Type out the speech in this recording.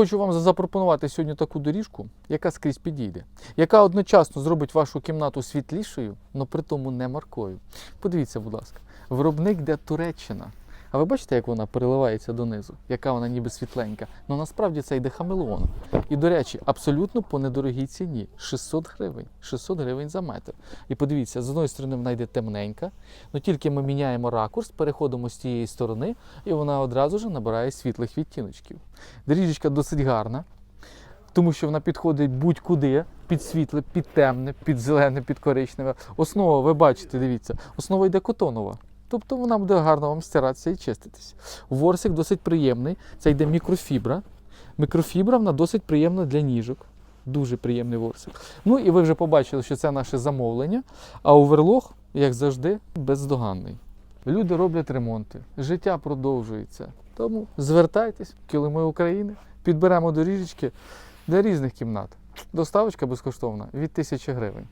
хочу вам запропонувати сьогодні таку доріжку, яка скрізь підійде, яка одночасно зробить вашу кімнату світлішою, але при тому не маркою. Подивіться, будь ласка, виробник де Туреччина. А ви бачите, як вона переливається донизу, яка вона ніби світленька. Ну насправді це йде хамелеон. І, до речі, абсолютно по недорогій ціні 600 гривень. 600 гривень за метр. І подивіться, з одної сторони вона йде темненька, але тільки ми міняємо ракурс, переходимо з тієї сторони, і вона одразу ж набирає світлих відтіночків. Доріжечка досить гарна, тому що вона підходить будь-куди, під світле, під темне, під зелене, під коричневе. Основа, ви бачите, дивіться, основа йде котонова. Тобто вона буде гарно вам стиратися і чиститись. Ворсик досить приємний. Це йде мікрофібра. Мікрофібра вона досить приємна для ніжок. Дуже приємний ворсик. Ну і ви вже побачили, що це наше замовлення. А оверлог, як завжди, бездоганний. Люди роблять ремонти, життя продовжується. Тому звертайтесь, килими України, підберемо доріжечки для різних кімнат. Доставочка безкоштовна від 1000 гривень.